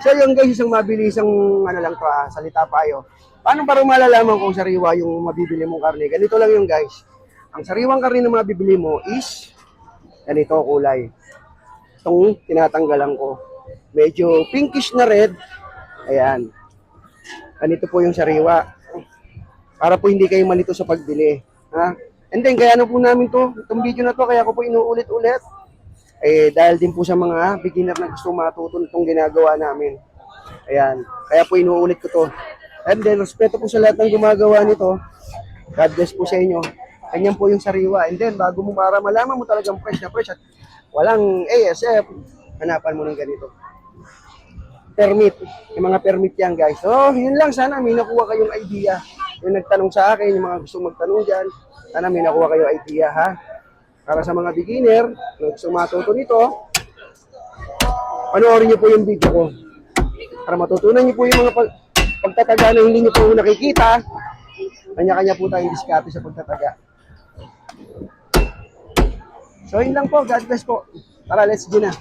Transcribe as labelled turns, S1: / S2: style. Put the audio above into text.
S1: So yung guys, isang mabilisang ano lang to ah, salita payo. Paano para malalaman kung sariwa yung mabibili mong karne? Ganito lang yung guys. Ang sariwang karne na mabibili mo is ganito kulay. Itong tinatanggalan ko. Medyo pinkish na red. Ayan. Ganito po yung sariwa. Para po hindi kayo malito sa pagbili. Ha? And then, kaya na po namin to, itong video na to, kaya ko po inuulit-ulit. Eh, dahil din po sa mga beginner na gusto matuto itong ginagawa namin. Ayan. Kaya po inuulit ko to. And then, respeto po sa lahat ng gumagawa nito. God bless po sa inyo. Ganyan po yung sariwa. And then, bago mo para malaman mo talagang fresh na fresh at walang ASF, hanapan mo ng ganito. Permit. Yung mga permit yan, guys. So, yun lang. Sana may nakuha kayong idea. Yung nagtanong sa akin, yung mga gusto magtanong dyan, sana may nakuha kayong idea, ha? Para sa mga beginner, na gusto matuto nito, panoorin niyo po yung video ko. Para matutunan niyo po yung mga pag pagtataga na hindi niyo po nakikita. Kanya-kanya po tayong diskarte sa pagtataga. So, yun lang po. God bless po. Tara, let's go na.